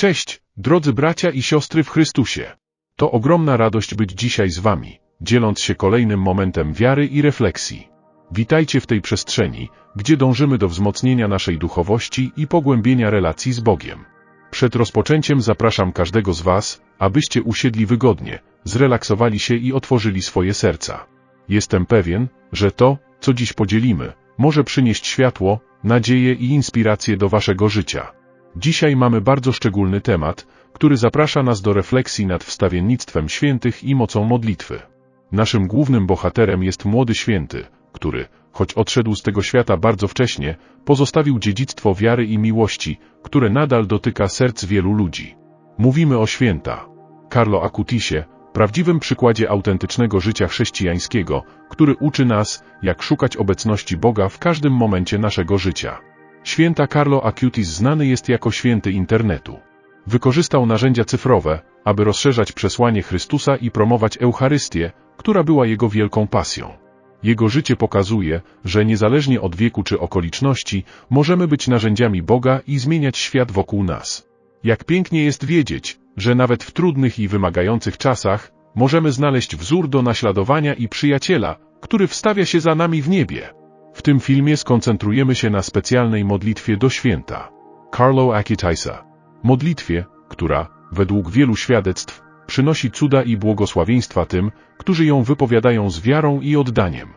Cześć, drodzy bracia i siostry w Chrystusie. To ogromna radość być dzisiaj z Wami, dzieląc się kolejnym momentem wiary i refleksji. Witajcie w tej przestrzeni, gdzie dążymy do wzmocnienia naszej duchowości i pogłębienia relacji z Bogiem. Przed rozpoczęciem zapraszam każdego z Was, abyście usiedli wygodnie, zrelaksowali się i otworzyli swoje serca. Jestem pewien, że to, co dziś podzielimy, może przynieść światło, nadzieję i inspirację do Waszego życia. Dzisiaj mamy bardzo szczególny temat, który zaprasza nas do refleksji nad wstawiennictwem świętych i mocą modlitwy. Naszym głównym bohaterem jest młody święty, który, choć odszedł z tego świata bardzo wcześnie, pozostawił dziedzictwo wiary i miłości, które nadal dotyka serc wielu ludzi. Mówimy o święta. Carlo Acutisie, prawdziwym przykładzie autentycznego życia chrześcijańskiego, który uczy nas, jak szukać obecności Boga w każdym momencie naszego życia. Święta Carlo Acutis znany jest jako święty internetu. Wykorzystał narzędzia cyfrowe, aby rozszerzać przesłanie Chrystusa i promować Eucharystię, która była jego wielką pasją. Jego życie pokazuje, że niezależnie od wieku czy okoliczności, możemy być narzędziami Boga i zmieniać świat wokół nas. Jak pięknie jest wiedzieć, że nawet w trudnych i wymagających czasach, możemy znaleźć wzór do naśladowania i przyjaciela, który wstawia się za nami w niebie. W tym filmie skoncentrujemy się na specjalnej modlitwie do święta. Carlo Akitaisa. Modlitwie, która, według wielu świadectw, przynosi cuda i błogosławieństwa tym, którzy ją wypowiadają z wiarą i oddaniem.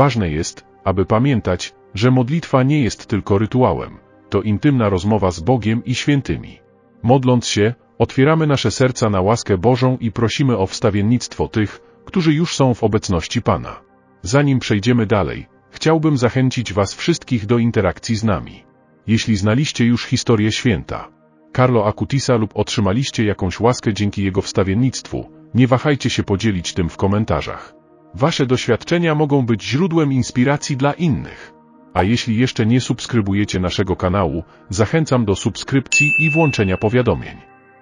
Ważne jest, aby pamiętać, że modlitwa nie jest tylko rytuałem, to intymna rozmowa z Bogiem i świętymi. Modląc się, otwieramy nasze serca na łaskę Bożą i prosimy o wstawiennictwo tych, którzy już są w obecności Pana. Zanim przejdziemy dalej, chciałbym zachęcić Was wszystkich do interakcji z nami. Jeśli znaliście już historię święta, Carlo Acutisa lub otrzymaliście jakąś łaskę dzięki jego wstawiennictwu, nie wahajcie się podzielić tym w komentarzach. Wasze doświadczenia mogą być źródłem inspiracji dla innych. A jeśli jeszcze nie subskrybujecie naszego kanału, zachęcam do subskrypcji i włączenia powiadomień.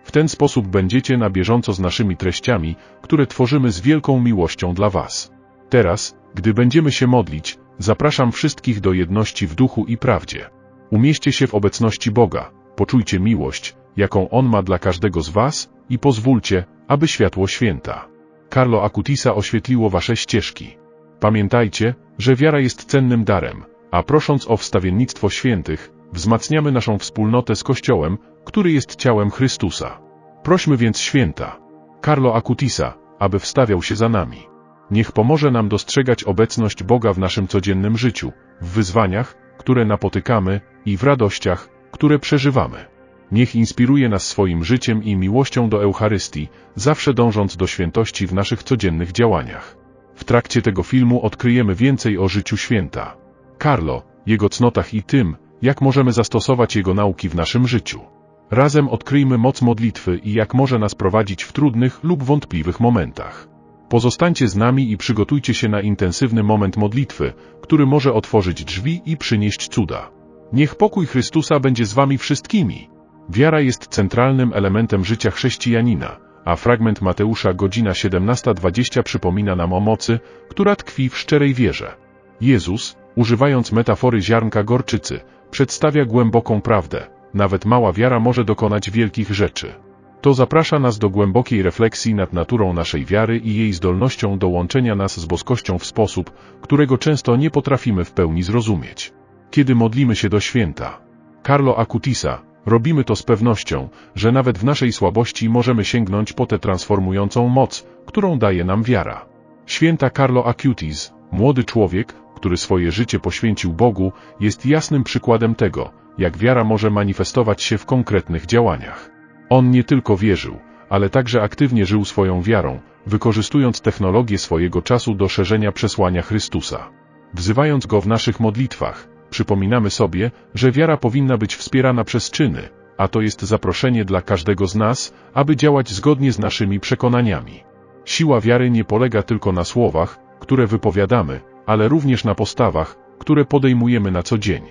W ten sposób będziecie na bieżąco z naszymi treściami, które tworzymy z wielką miłością dla Was. Teraz, gdy będziemy się modlić, zapraszam wszystkich do jedności w duchu i prawdzie. Umieście się w obecności Boga, poczujcie miłość, jaką On ma dla każdego z Was i pozwólcie, aby światło święta. Carlo Acutisa oświetliło Wasze ścieżki. Pamiętajcie, że wiara jest cennym darem, a prosząc o wstawiennictwo świętych, wzmacniamy naszą wspólnotę z Kościołem, który jest ciałem Chrystusa. Prośmy więc święta, Carlo Acutisa, aby wstawiał się za nami. Niech pomoże nam dostrzegać obecność Boga w naszym codziennym życiu, w wyzwaniach, które napotykamy i w radościach, które przeżywamy. Niech inspiruje nas swoim życiem i miłością do Eucharystii, zawsze dążąc do świętości w naszych codziennych działaniach. W trakcie tego filmu odkryjemy więcej o życiu święta. Carlo, jego cnotach i tym, jak możemy zastosować jego nauki w naszym życiu. Razem odkryjmy moc modlitwy i jak może nas prowadzić w trudnych lub wątpliwych momentach. Pozostańcie z nami i przygotujcie się na intensywny moment modlitwy, który może otworzyć drzwi i przynieść cuda. Niech pokój Chrystusa będzie z wami wszystkimi. Wiara jest centralnym elementem życia chrześcijanina, a fragment Mateusza godzina 17.20 przypomina nam o mocy, która tkwi w szczerej wierze. Jezus, używając metafory ziarnka gorczycy, przedstawia głęboką prawdę. Nawet mała wiara może dokonać wielkich rzeczy. To zaprasza nas do głębokiej refleksji nad naturą naszej wiary i jej zdolnością do łączenia nas z boskością w sposób, którego często nie potrafimy w pełni zrozumieć. Kiedy modlimy się do święta Carlo Acutisa, robimy to z pewnością, że nawet w naszej słabości możemy sięgnąć po tę transformującą moc, którą daje nam wiara. Święta Carlo Acutis, młody człowiek, który swoje życie poświęcił Bogu, jest jasnym przykładem tego, jak wiara może manifestować się w konkretnych działaniach. On nie tylko wierzył, ale także aktywnie żył swoją wiarą, wykorzystując technologię swojego czasu do szerzenia przesłania Chrystusa. Wzywając Go w naszych modlitwach, przypominamy sobie, że wiara powinna być wspierana przez czyny, a to jest zaproszenie dla każdego z nas, aby działać zgodnie z naszymi przekonaniami. Siła wiary nie polega tylko na słowach, które wypowiadamy, ale również na postawach, które podejmujemy na co dzień.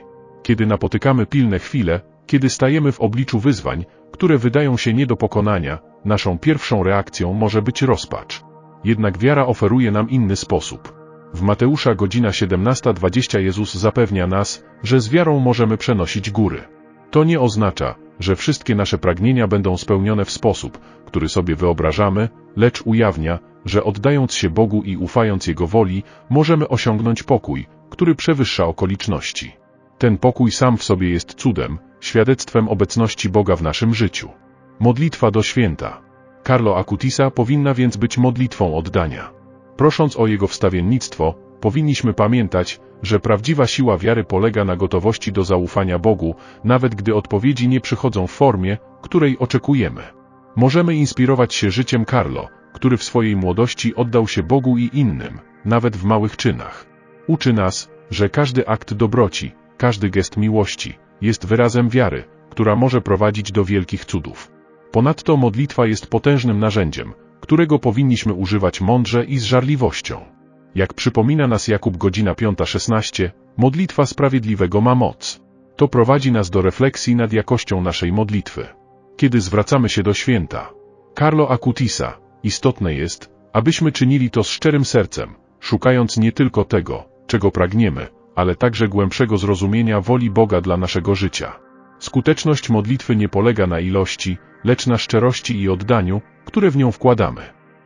Kiedy napotykamy pilne chwile, kiedy stajemy w obliczu wyzwań, które wydają się nie do pokonania, naszą pierwszą reakcją może być rozpacz. Jednak wiara oferuje nam inny sposób. W Mateusza godzina 17.20 Jezus zapewnia nas, że z wiarą możemy przenosić góry. To nie oznacza, że wszystkie nasze pragnienia będą spełnione w sposób, który sobie wyobrażamy, lecz ujawnia, że oddając się Bogu i ufając Jego woli, możemy osiągnąć pokój, który przewyższa okoliczności. Ten pokój sam w sobie jest cudem, świadectwem obecności Boga w naszym życiu. Modlitwa do święta. Carlo Acutisa powinna więc być modlitwą oddania. Prosząc o jego wstawiennictwo, powinniśmy pamiętać, że prawdziwa siła wiary polega na gotowości do zaufania Bogu, nawet gdy odpowiedzi nie przychodzą w formie, której oczekujemy. Możemy inspirować się życiem Carlo, który w swojej młodości oddał się Bogu i innym, nawet w małych czynach. Uczy nas, że każdy akt dobroci, każdy gest miłości, jest wyrazem wiary, która może prowadzić do wielkich cudów. Ponadto modlitwa jest potężnym narzędziem, którego powinniśmy używać mądrze i z żarliwością. Jak przypomina nas Jakub godzina 5.16, modlitwa sprawiedliwego ma moc. To prowadzi nas do refleksji nad jakością naszej modlitwy. Kiedy zwracamy się do święta, Carlo Acutisa, istotne jest, abyśmy czynili to z szczerym sercem, szukając nie tylko tego, czego pragniemy, ale także głębszego zrozumienia woli Boga dla naszego życia. Skuteczność modlitwy nie polega na ilości, lecz na szczerości i oddaniu, które w nią wkładamy.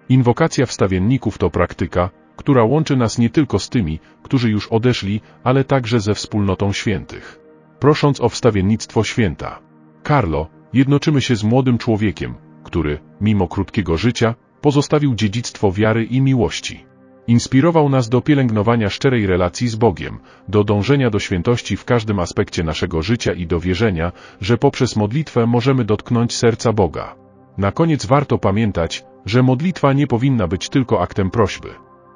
Inwokacja wstawienników to praktyka, która łączy nas nie tylko z tymi, którzy już odeszli, ale także ze wspólnotą świętych. Prosząc o wstawiennictwo święta. Carlo, jednoczymy się z młodym człowiekiem, który, mimo krótkiego życia, pozostawił dziedzictwo wiary i miłości. Inspirował nas do pielęgnowania szczerej relacji z Bogiem, do dążenia do świętości w każdym aspekcie naszego życia i do wierzenia, że poprzez modlitwę możemy dotknąć serca Boga. Na koniec warto pamiętać, że modlitwa nie powinna być tylko aktem prośby.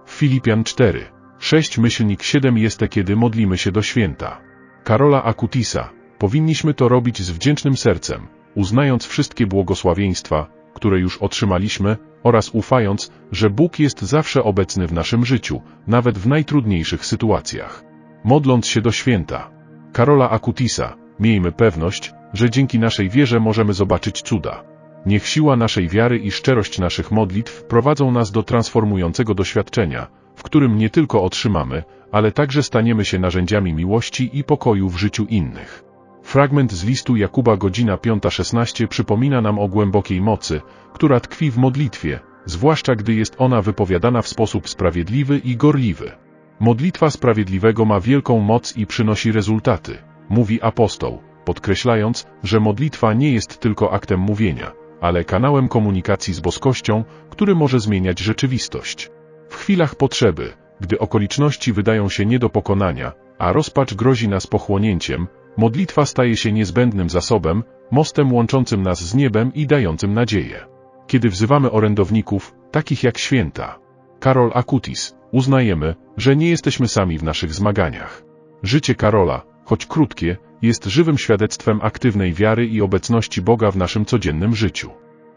Filipian 4, 6 myślnik 7 jest kiedy modlimy się do święta. Karola Akutisa, powinniśmy to robić z wdzięcznym sercem, uznając wszystkie błogosławieństwa, które już otrzymaliśmy, oraz ufając, że Bóg jest zawsze obecny w naszym życiu, nawet w najtrudniejszych sytuacjach. Modląc się do święta. Karola Akutisa, miejmy pewność, że dzięki naszej wierze możemy zobaczyć cuda. Niech siła naszej wiary i szczerość naszych modlitw prowadzą nas do transformującego doświadczenia, w którym nie tylko otrzymamy, ale także staniemy się narzędziami miłości i pokoju w życiu innych. Fragment z listu Jakuba godzina 5.16 przypomina nam o głębokiej mocy, która tkwi w modlitwie, zwłaszcza gdy jest ona wypowiadana w sposób sprawiedliwy i gorliwy. Modlitwa sprawiedliwego ma wielką moc i przynosi rezultaty, mówi apostoł, podkreślając, że modlitwa nie jest tylko aktem mówienia, ale kanałem komunikacji z boskością, który może zmieniać rzeczywistość. W chwilach potrzeby, gdy okoliczności wydają się nie do pokonania, a rozpacz grozi nas pochłonięciem, modlitwa staje się niezbędnym zasobem, mostem łączącym nas z niebem i dającym nadzieję. Kiedy wzywamy orędowników, takich jak święta, Karol Akutis, uznajemy, że nie jesteśmy sami w naszych zmaganiach. Życie Karola, choć krótkie, jest żywym świadectwem aktywnej wiary i obecności Boga w naszym codziennym życiu.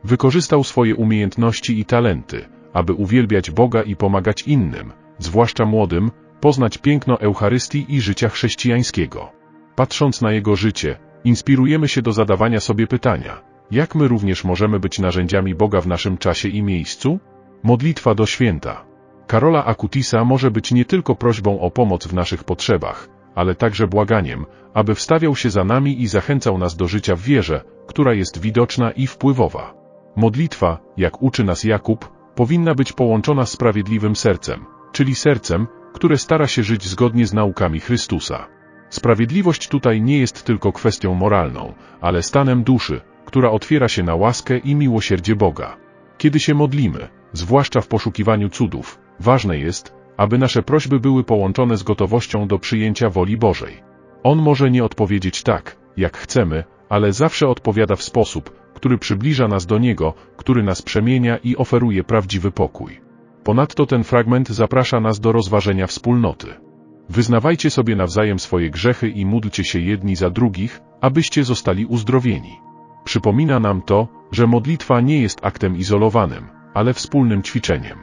Wykorzystał swoje umiejętności i talenty, aby uwielbiać Boga i pomagać innym, zwłaszcza młodym, poznać piękno Eucharystii i życia chrześcijańskiego. Patrząc na jego życie, inspirujemy się do zadawania sobie pytania, jak my również możemy być narzędziami Boga w naszym czasie i miejscu? Modlitwa do święta. Karola Akutisa może być nie tylko prośbą o pomoc w naszych potrzebach, ale także błaganiem, aby wstawiał się za nami i zachęcał nas do życia w wierze, która jest widoczna i wpływowa. Modlitwa, jak uczy nas Jakub, powinna być połączona z sprawiedliwym sercem, czyli sercem, które stara się żyć zgodnie z naukami Chrystusa. Sprawiedliwość tutaj nie jest tylko kwestią moralną, ale stanem duszy, która otwiera się na łaskę i miłosierdzie Boga. Kiedy się modlimy, zwłaszcza w poszukiwaniu cudów, ważne jest, aby nasze prośby były połączone z gotowością do przyjęcia woli Bożej. On może nie odpowiedzieć tak, jak chcemy, ale zawsze odpowiada w sposób, który przybliża nas do Niego, który nas przemienia i oferuje prawdziwy pokój. Ponadto ten fragment zaprasza nas do rozważenia wspólnoty. Wyznawajcie sobie nawzajem swoje grzechy i módlcie się jedni za drugich, abyście zostali uzdrowieni. Przypomina nam to, że modlitwa nie jest aktem izolowanym, ale wspólnym ćwiczeniem.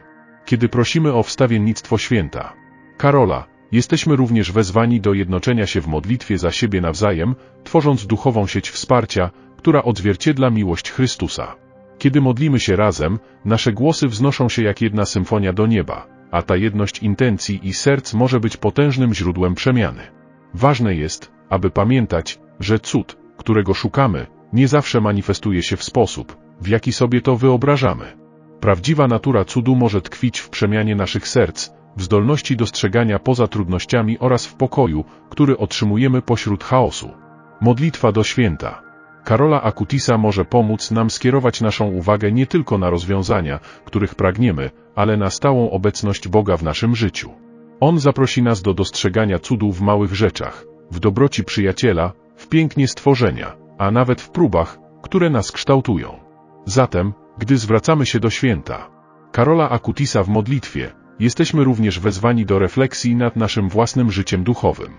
Kiedy prosimy o wstawiennictwo święta, Karola, jesteśmy również wezwani do jednoczenia się w modlitwie za siebie nawzajem, tworząc duchową sieć wsparcia, która odzwierciedla miłość Chrystusa. Kiedy modlimy się razem, nasze głosy wznoszą się jak jedna symfonia do nieba, a ta jedność intencji i serc może być potężnym źródłem przemiany. Ważne jest, aby pamiętać, że cud, którego szukamy, nie zawsze manifestuje się w sposób, w jaki sobie to wyobrażamy. Prawdziwa natura cudu może tkwić w przemianie naszych serc, w zdolności dostrzegania poza trudnościami oraz w pokoju, który otrzymujemy pośród chaosu. Modlitwa do święta. Karola Akutisa może pomóc nam skierować naszą uwagę nie tylko na rozwiązania, których pragniemy, ale na stałą obecność Boga w naszym życiu. On zaprosi nas do dostrzegania cudu w małych rzeczach, w dobroci przyjaciela, w pięknie stworzenia, a nawet w próbach, które nas kształtują. Zatem, gdy zwracamy się do święta, Karola Akutisa w modlitwie, jesteśmy również wezwani do refleksji nad naszym własnym życiem duchowym.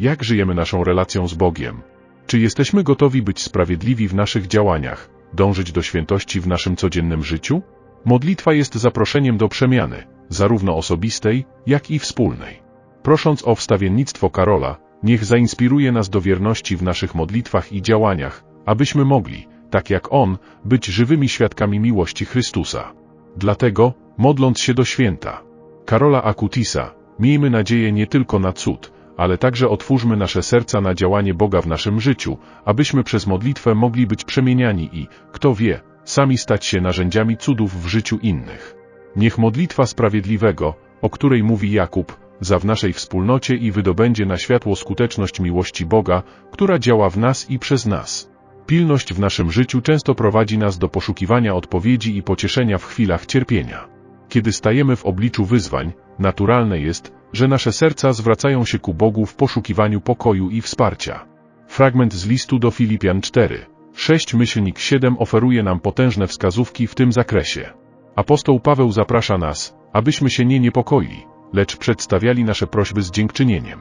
Jak żyjemy naszą relacją z Bogiem? Czy jesteśmy gotowi być sprawiedliwi w naszych działaniach, dążyć do świętości w naszym codziennym życiu? Modlitwa jest zaproszeniem do przemiany, zarówno osobistej, jak i wspólnej. Prosząc o wstawiennictwo Karola, niech zainspiruje nas do wierności w naszych modlitwach i działaniach, abyśmy mogli, tak jak On, być żywymi świadkami miłości Chrystusa. Dlatego, modląc się do święta, Karola Akutisa, miejmy nadzieję nie tylko na cud, ale także otwórzmy nasze serca na działanie Boga w naszym życiu, abyśmy przez modlitwę mogli być przemieniani i, kto wie, sami stać się narzędziami cudów w życiu innych. Niech modlitwa sprawiedliwego, o której mówi Jakub, za w naszej wspólnocie i wydobędzie na światło skuteczność miłości Boga, która działa w nas i przez nas. Pilność w naszym życiu często prowadzi nas do poszukiwania odpowiedzi i pocieszenia w chwilach cierpienia. Kiedy stajemy w obliczu wyzwań, naturalne jest, że nasze serca zwracają się ku Bogu w poszukiwaniu pokoju i wsparcia. Fragment z listu do Filipian 4, 6 myślnik 7 oferuje nam potężne wskazówki w tym zakresie. Apostoł Paweł zaprasza nas, abyśmy się nie niepokoili, lecz przedstawiali nasze prośby z dziękczynieniem.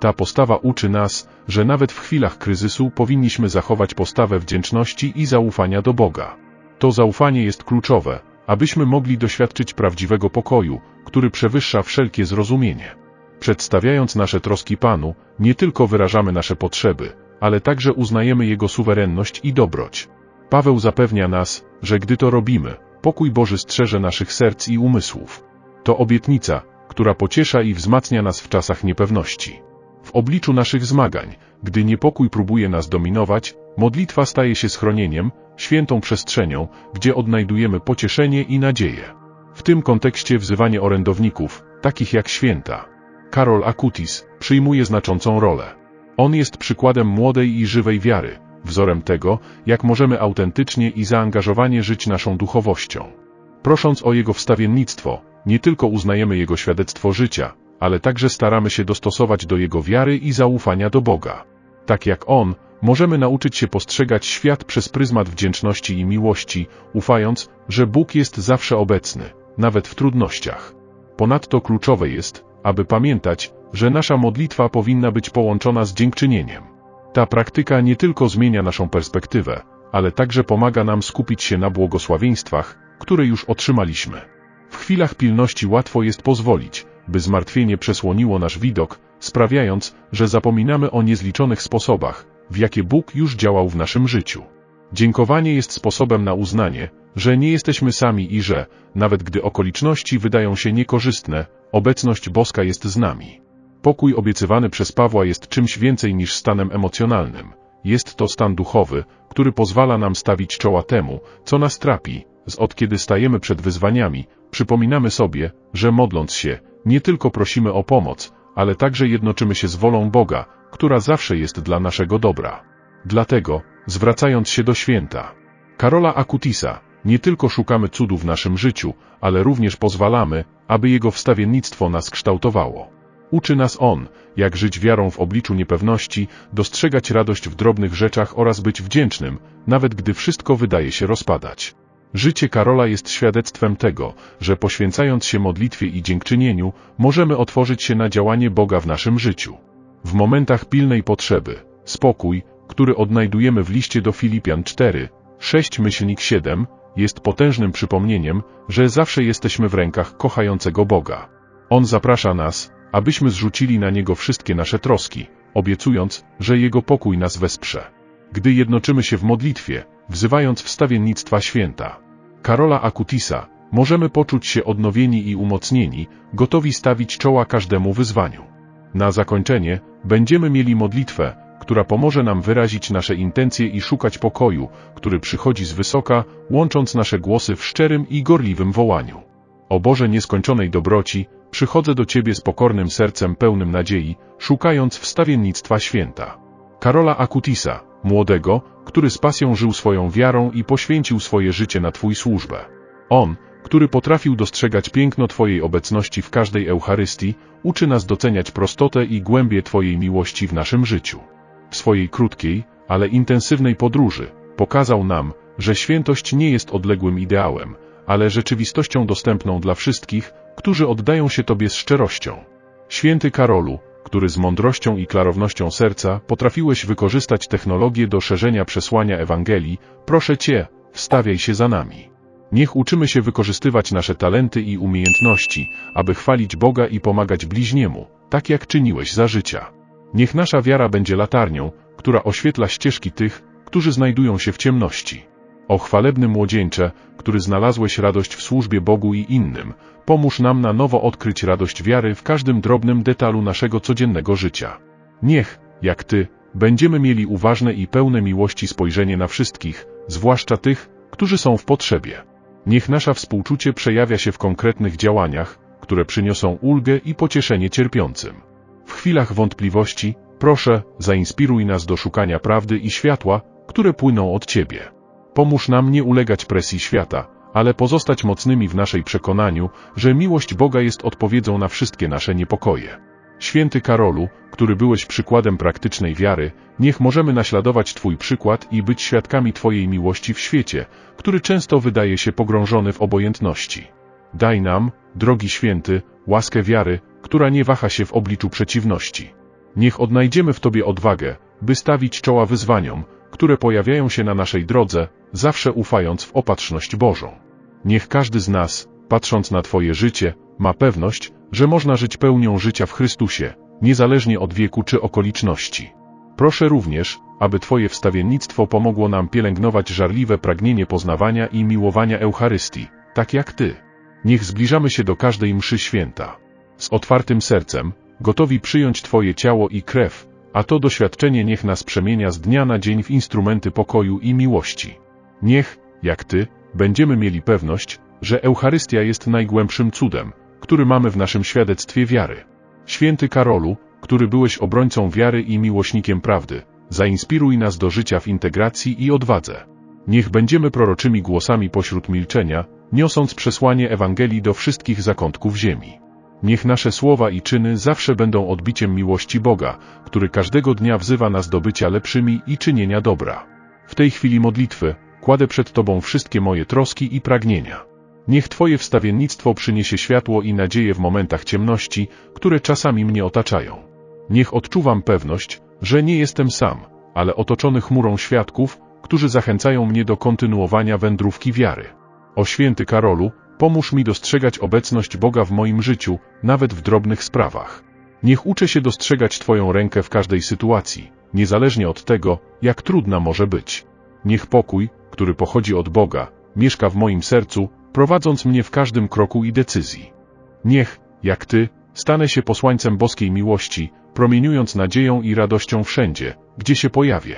Ta postawa uczy nas, że nawet w chwilach kryzysu powinniśmy zachować postawę wdzięczności i zaufania do Boga. To zaufanie jest kluczowe, abyśmy mogli doświadczyć prawdziwego pokoju, który przewyższa wszelkie zrozumienie. Przedstawiając nasze troski Panu, nie tylko wyrażamy nasze potrzeby, ale także uznajemy Jego suwerenność i dobroć. Paweł zapewnia nas, że gdy to robimy, pokój Boży strzeże naszych serc i umysłów. To obietnica, która pociesza i wzmacnia nas w czasach niepewności. W obliczu naszych zmagań, gdy niepokój próbuje nas dominować, modlitwa staje się schronieniem, świętą przestrzenią, gdzie odnajdujemy pocieszenie i nadzieję. W tym kontekście wzywanie orędowników, takich jak święta, Karol Akutis, przyjmuje znaczącą rolę. On jest przykładem młodej i żywej wiary, wzorem tego, jak możemy autentycznie i zaangażowanie żyć naszą duchowością. Prosząc o jego wstawiennictwo, nie tylko uznajemy jego świadectwo życia, ale także staramy się dostosować do jego wiary i zaufania do Boga. Tak jak on, możemy nauczyć się postrzegać świat przez pryzmat wdzięczności i miłości, ufając, że Bóg jest zawsze obecny, nawet w trudnościach. Ponadto kluczowe jest, aby pamiętać, że nasza modlitwa powinna być połączona z dziękczynieniem. Ta praktyka nie tylko zmienia naszą perspektywę, ale także pomaga nam skupić się na błogosławieństwach, które już otrzymaliśmy. W chwilach pilności łatwo jest pozwolić, by zmartwienie przesłoniło nasz widok, sprawiając, że zapominamy o niezliczonych sposobach, w jakie Bóg już działał w naszym życiu. Dziękowanie jest sposobem na uznanie, że nie jesteśmy sami i że, nawet gdy okoliczności wydają się niekorzystne, obecność boska jest z nami. Pokój obiecywany przez Pawła jest czymś więcej niż stanem emocjonalnym. Jest to stan duchowy, który pozwala nam stawić czoła temu, co nas trapi, z od kiedy stajemy przed wyzwaniami, przypominamy sobie, że modląc się, nie tylko prosimy o pomoc, ale także jednoczymy się z wolą Boga, która zawsze jest dla naszego dobra. Dlatego, zwracając się do święta Karola Akutisa, nie tylko szukamy cudu w naszym życiu, ale również pozwalamy, aby Jego wstawiennictwo nas kształtowało. Uczy nas On, jak żyć wiarą w obliczu niepewności, dostrzegać radość w drobnych rzeczach oraz być wdzięcznym, nawet gdy wszystko wydaje się rozpadać. Życie Karola jest świadectwem tego, że poświęcając się modlitwie i dziękczynieniu, możemy otworzyć się na działanie Boga w naszym życiu. W momentach pilnej potrzeby, spokój, który odnajdujemy w liście do Filipian 4, 6 myślnik 7, jest potężnym przypomnieniem, że zawsze jesteśmy w rękach kochającego Boga. On zaprasza nas, abyśmy zrzucili na Niego wszystkie nasze troski, obiecując, że Jego pokój nas wesprze. Gdy jednoczymy się w modlitwie, wzywając wstawiennictwa święta Karola Akutisa, możemy poczuć się odnowieni i umocnieni, gotowi stawić czoła każdemu wyzwaniu. Na zakończenie będziemy mieli modlitwę, która pomoże nam wyrazić nasze intencje i szukać pokoju, który przychodzi z wysoka, łącząc nasze głosy w szczerym i gorliwym wołaniu. O Boże nieskończonej dobroci, przychodzę do Ciebie z pokornym sercem pełnym nadziei, szukając wstawiennictwa święta. Karola Akutisa, młodego, który z pasją żył swoją wiarą i poświęcił swoje życie na Twój służbę. On, który potrafił dostrzegać piękno Twojej obecności w każdej Eucharystii, uczy nas doceniać prostotę i głębię Twojej miłości w naszym życiu. W swojej krótkiej, ale intensywnej podróży pokazał nam, że świętość nie jest odległym ideałem, ale rzeczywistością dostępną dla wszystkich, którzy oddają się Tobie z szczerością. Święty Karolu, który z mądrością i klarownością serca potrafiłeś wykorzystać technologię do szerzenia przesłania Ewangelii, proszę Cię, wstawiaj się za nami. Niech uczymy się wykorzystywać nasze talenty i umiejętności, aby chwalić Boga i pomagać bliźniemu, tak jak czyniłeś za życia. Niech nasza wiara będzie latarnią, która oświetla ścieżki tych, którzy znajdują się w ciemności. O chwalebny młodzieńcze, który znalazłeś radość w służbie Bogu i innym, pomóż nam na nowo odkryć radość wiary w każdym drobnym detalu naszego codziennego życia. Niech, jak Ty, będziemy mieli uważne i pełne miłości spojrzenie na wszystkich, zwłaszcza tych, którzy są w potrzebie. Niech nasza współczucie przejawia się w konkretnych działaniach, które przyniosą ulgę i pocieszenie cierpiącym. W chwilach wątpliwości, proszę, zainspiruj nas do szukania prawdy i światła, które płyną od Ciebie. Pomóż nam nie ulegać presji świata, ale pozostać mocnymi w naszej przekonaniu, że miłość Boga jest odpowiedzią na wszystkie nasze niepokoje. Święty Karolu, który byłeś przykładem praktycznej wiary, niech możemy naśladować Twój przykład i być świadkami Twojej miłości w świecie, który często wydaje się pogrążony w obojętności. Daj nam, drogi święty, łaskę wiary, która nie waha się w obliczu przeciwności. Niech odnajdziemy w Tobie odwagę, by stawić czoła wyzwaniom, które pojawiają się na naszej drodze, zawsze ufając w opatrzność Bożą. Niech każdy z nas, patrząc na Twoje życie, ma pewność, że można żyć pełnią życia w Chrystusie, niezależnie od wieku czy okoliczności. Proszę również, aby Twoje wstawiennictwo pomogło nam pielęgnować żarliwe pragnienie poznawania i miłowania Eucharystii, tak jak Ty. Niech zbliżamy się do każdej mszy święta. Z otwartym sercem, gotowi przyjąć Twoje ciało i krew, a to doświadczenie niech nas przemienia z dnia na dzień w instrumenty pokoju i miłości. Niech, jak Ty, będziemy mieli pewność, że Eucharystia jest najgłębszym cudem, który mamy w naszym świadectwie wiary. Święty Karolu, który byłeś obrońcą wiary i miłośnikiem prawdy, zainspiruj nas do życia w integracji i odwadze. Niech będziemy proroczymi głosami pośród milczenia, niosąc przesłanie Ewangelii do wszystkich zakątków ziemi. Niech nasze słowa i czyny zawsze będą odbiciem miłości Boga, który każdego dnia wzywa nas do bycia lepszymi i czynienia dobra. W tej chwili modlitwy kładę przed Tobą wszystkie moje troski i pragnienia. Niech Twoje wstawiennictwo przyniesie światło i nadzieję w momentach ciemności, które czasami mnie otaczają. Niech odczuwam pewność, że nie jestem sam, ale otoczony chmurą świadków, którzy zachęcają mnie do kontynuowania wędrówki wiary. O święty Karolu, pomóż mi dostrzegać obecność Boga w moim życiu, nawet w drobnych sprawach. Niech uczę się dostrzegać Twoją rękę w każdej sytuacji, niezależnie od tego, jak trudna może być. Niech pokój, który pochodzi od Boga, mieszka w moim sercu, prowadząc mnie w każdym kroku i decyzji. Niech, jak Ty, stanę się posłańcem boskiej miłości, promieniując nadzieją i radością wszędzie, gdzie się pojawię.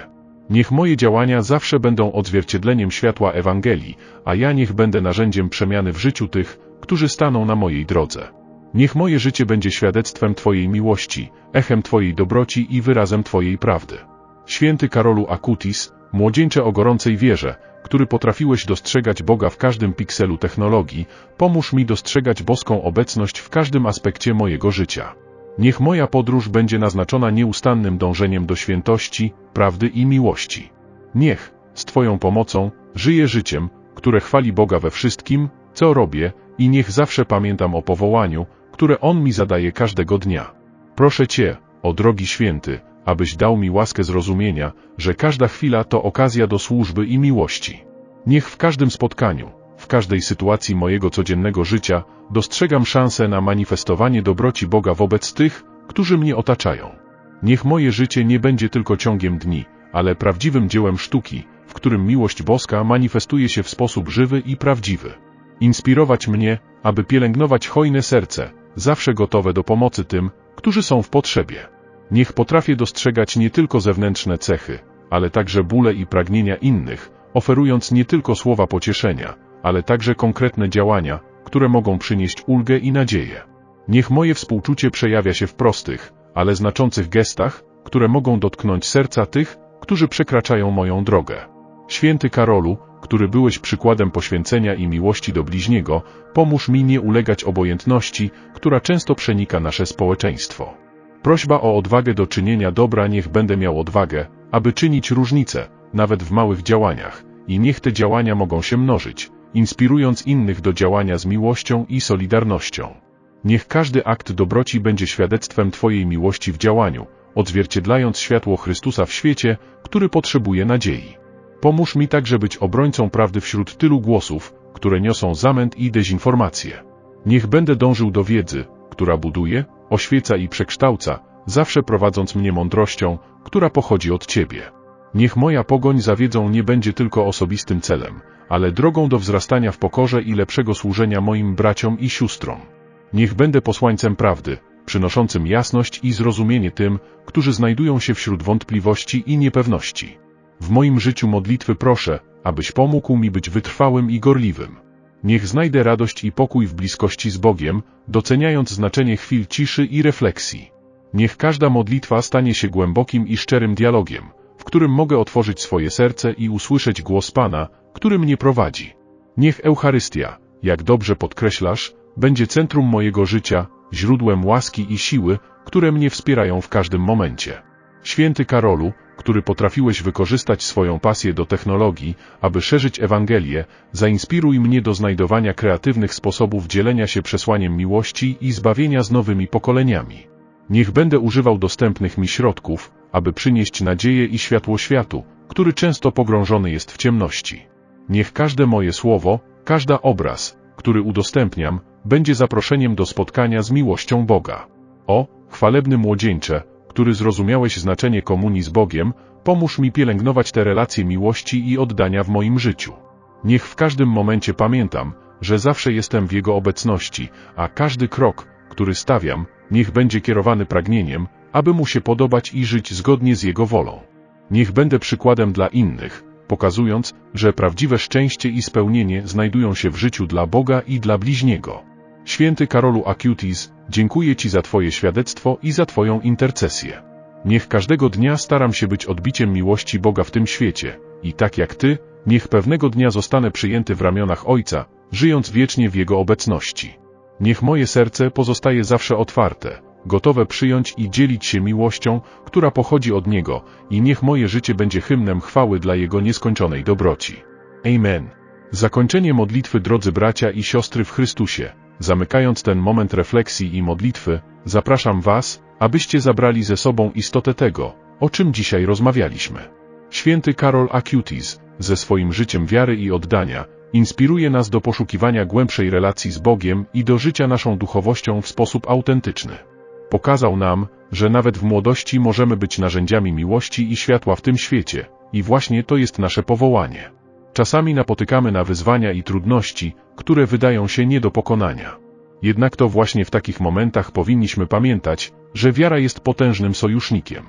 Niech moje działania zawsze będą odzwierciedleniem światła Ewangelii, a ja niech będę narzędziem przemiany w życiu tych, którzy staną na mojej drodze. Niech moje życie będzie świadectwem Twojej miłości, echem Twojej dobroci i wyrazem Twojej prawdy. Święty Karolu Akutis, młodzieńcze o gorącej wierze, który potrafiłeś dostrzegać Boga w każdym pikselu technologii, pomóż mi dostrzegać boską obecność w każdym aspekcie mojego życia. Niech moja podróż będzie naznaczona nieustannym dążeniem do świętości, prawdy i miłości. Niech, z Twoją pomocą, żyję życiem, które chwali Boga we wszystkim, co robię, i niech zawsze pamiętam o powołaniu, które On mi zadaje każdego dnia. Proszę Cię, o drogi święty, abyś dał mi łaskę zrozumienia, że każda chwila to okazja do służby i miłości. Niech w każdym spotkaniu, w każdej sytuacji mojego codziennego życia dostrzegam szansę na manifestowanie dobroci Boga wobec tych, którzy mnie otaczają. Niech moje życie nie będzie tylko ciągiem dni, ale prawdziwym dziełem sztuki, w którym miłość boska manifestuje się w sposób żywy i prawdziwy. Inspirować mnie, aby pielęgnować hojne serce, zawsze gotowe do pomocy tym, którzy są w potrzebie. Niech potrafię dostrzegać nie tylko zewnętrzne cechy, ale także bóle i pragnienia innych, oferując nie tylko słowa pocieszenia, ale także konkretne działania, które mogą przynieść ulgę i nadzieję. Niech moje współczucie przejawia się w prostych, ale znaczących gestach, które mogą dotknąć serca tych, którzy przekraczają moją drogę. Święty Karolu, który byłeś przykładem poświęcenia i miłości do bliźniego, pomóż mi nie ulegać obojętności, która często przenika nasze społeczeństwo. Prośba o odwagę do czynienia dobra niech będę miał odwagę, aby czynić różnice, nawet w małych działaniach, i niech te działania mogą się mnożyć, inspirując innych do działania z miłością i solidarnością. Niech każdy akt dobroci będzie świadectwem Twojej miłości w działaniu, odzwierciedlając światło Chrystusa w świecie, który potrzebuje nadziei. Pomóż mi także być obrońcą prawdy wśród tylu głosów, które niosą zamęt i dezinformację. Niech będę dążył do wiedzy, która buduje, oświeca i przekształca, zawsze prowadząc mnie mądrością, która pochodzi od Ciebie. Niech moja pogoń za wiedzą nie będzie tylko osobistym celem, ale drogą do wzrastania w pokorze i lepszego służenia moim braciom i siostrom. Niech będę posłańcem prawdy, przynoszącym jasność i zrozumienie tym, którzy znajdują się wśród wątpliwości i niepewności. W moim życiu modlitwy proszę, abyś pomógł mi być wytrwałym i gorliwym. Niech znajdę radość i pokój w bliskości z Bogiem, doceniając znaczenie chwil ciszy i refleksji. Niech każda modlitwa stanie się głębokim i szczerym dialogiem, w którym mogę otworzyć swoje serce i usłyszeć głos Pana, który mnie prowadzi. Niech Eucharystia, jak dobrze podkreślasz, będzie centrum mojego życia, źródłem łaski i siły, które mnie wspierają w każdym momencie. Święty Karolu, który potrafiłeś wykorzystać swoją pasję do technologii, aby szerzyć Ewangelię, zainspiruj mnie do znajdowania kreatywnych sposobów dzielenia się przesłaniem miłości i zbawienia z nowymi pokoleniami. Niech będę używał dostępnych mi środków, aby przynieść nadzieję i światło światu, który często pogrążony jest w ciemności. Niech każde moje słowo, każda obraz, który udostępniam, będzie zaproszeniem do spotkania z miłością Boga. O, chwalebny młodzieńcze, który zrozumiałeś znaczenie komunii z Bogiem, pomóż mi pielęgnować te relacje miłości i oddania w moim życiu. Niech w każdym momencie pamiętam, że zawsze jestem w Jego obecności, a każdy krok, który stawiam, niech będzie kierowany pragnieniem, aby Mu się podobać i żyć zgodnie z Jego wolą. Niech będę przykładem dla innych, pokazując, że prawdziwe szczęście i spełnienie znajdują się w życiu dla Boga i dla bliźniego. Święty Karolu Acutis, dziękuję Ci za Twoje świadectwo i za Twoją intercesję. Niech każdego dnia staram się być odbiciem miłości Boga w tym świecie, i tak jak Ty, niech pewnego dnia zostanę przyjęty w ramionach Ojca, żyjąc wiecznie w Jego obecności. Niech moje serce pozostaje zawsze otwarte, gotowe przyjąć i dzielić się miłością, która pochodzi od Niego, i niech moje życie będzie hymnem chwały dla Jego nieskończonej dobroci. Amen. Zakończenie modlitwy drodzy bracia i siostry w Chrystusie. Zamykając ten moment refleksji i modlitwy, zapraszam Was, abyście zabrali ze sobą istotę tego, o czym dzisiaj rozmawialiśmy. Święty Karol Acutis, ze swoim życiem wiary i oddania, inspiruje nas do poszukiwania głębszej relacji z Bogiem i do życia naszą duchowością w sposób autentyczny. Pokazał nam, że nawet w młodości możemy być narzędziami miłości i światła w tym świecie, i właśnie to jest nasze powołanie. Czasami napotykamy na wyzwania i trudności, które wydają się nie do pokonania. Jednak to właśnie w takich momentach powinniśmy pamiętać, że wiara jest potężnym sojusznikiem.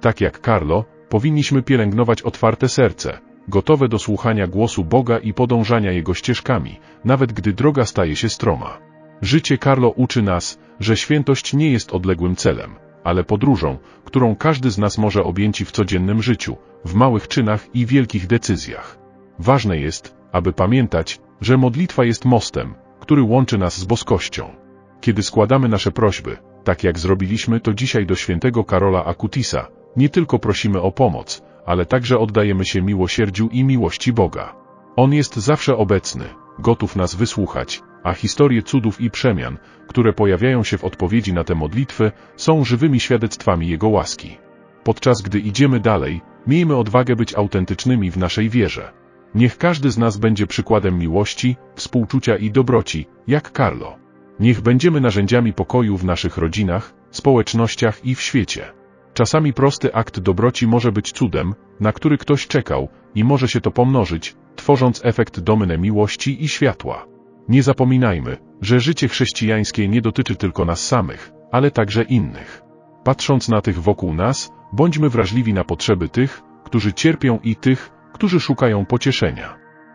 Tak jak Carlo, powinniśmy pielęgnować otwarte serce, gotowe do słuchania głosu Boga i podążania Jego ścieżkami, nawet gdy droga staje się stroma. Życie Carlo uczy nas, że świętość nie jest odległym celem, ale podróżą, którą każdy z nas może objęci w codziennym życiu, w małych czynach i wielkich decyzjach. Ważne jest, aby pamiętać, że modlitwa jest mostem, który łączy nas z boskością. Kiedy składamy nasze prośby, tak jak zrobiliśmy to dzisiaj do świętego Karola Akutisa, nie tylko prosimy o pomoc, ale także oddajemy się miłosierdziu i miłości Boga. On jest zawsze obecny, gotów nas wysłuchać, a historie cudów i przemian, które pojawiają się w odpowiedzi na te modlitwy, są żywymi świadectwami Jego łaski. Podczas gdy idziemy dalej, miejmy odwagę być autentycznymi w naszej wierze. Niech każdy z nas będzie przykładem miłości, współczucia i dobroci, jak Carlo. Niech będziemy narzędziami pokoju w naszych rodzinach, społecznościach i w świecie. Czasami prosty akt dobroci może być cudem, na który ktoś czekał, i może się to pomnożyć, tworząc efekt domynę miłości i światła. Nie zapominajmy, że życie chrześcijańskie nie dotyczy tylko nas samych, ale także innych. Patrząc na tych wokół nas, bądźmy wrażliwi na potrzeby tych, którzy cierpią i tych, którzy szukają pocieszenia.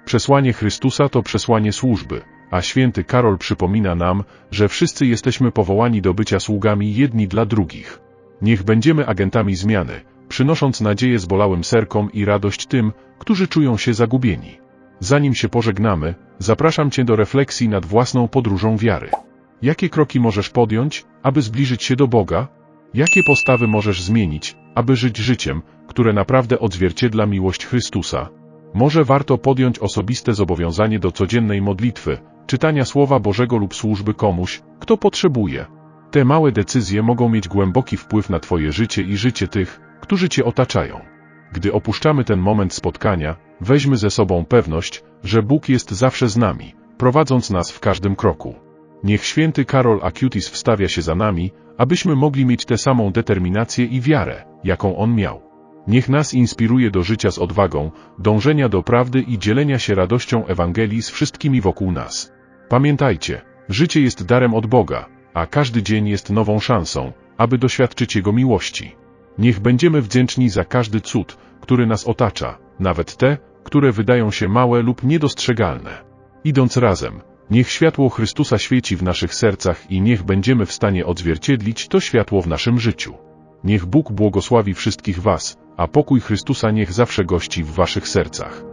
Przesłanie Chrystusa to przesłanie służby, a święty Karol przypomina nam, że wszyscy jesteśmy powołani do bycia sługami jedni dla drugich. Niech będziemy agentami zmiany, przynosząc nadzieję zbolałym serkom i radość tym, którzy czują się zagubieni. Zanim się pożegnamy, zapraszam Cię do refleksji nad własną podróżą wiary. Jakie kroki możesz podjąć, aby zbliżyć się do Boga? Jakie postawy możesz zmienić, aby żyć życiem, które naprawdę odzwierciedla miłość Chrystusa? Może warto podjąć osobiste zobowiązanie do codziennej modlitwy, czytania Słowa Bożego lub służby komuś, kto potrzebuje. Te małe decyzje mogą mieć głęboki wpływ na Twoje życie i życie tych, którzy Cię otaczają. Gdy opuszczamy ten moment spotkania, weźmy ze sobą pewność, że Bóg jest zawsze z nami, prowadząc nas w każdym kroku. Niech święty Karol Acutis wstawia się za nami, abyśmy mogli mieć tę samą determinację i wiarę, jaką on miał. Niech nas inspiruje do życia z odwagą, dążenia do prawdy i dzielenia się radością Ewangelii z wszystkimi wokół nas. Pamiętajcie, życie jest darem od Boga, a każdy dzień jest nową szansą, aby doświadczyć Jego miłości. Niech będziemy wdzięczni za każdy cud, który nas otacza, nawet te, które wydają się małe lub niedostrzegalne. Idąc razem, niech światło Chrystusa świeci w naszych sercach i niech będziemy w stanie odzwierciedlić to światło w naszym życiu. Niech Bóg błogosławi wszystkich Was, a pokój Chrystusa niech zawsze gości w Waszych sercach.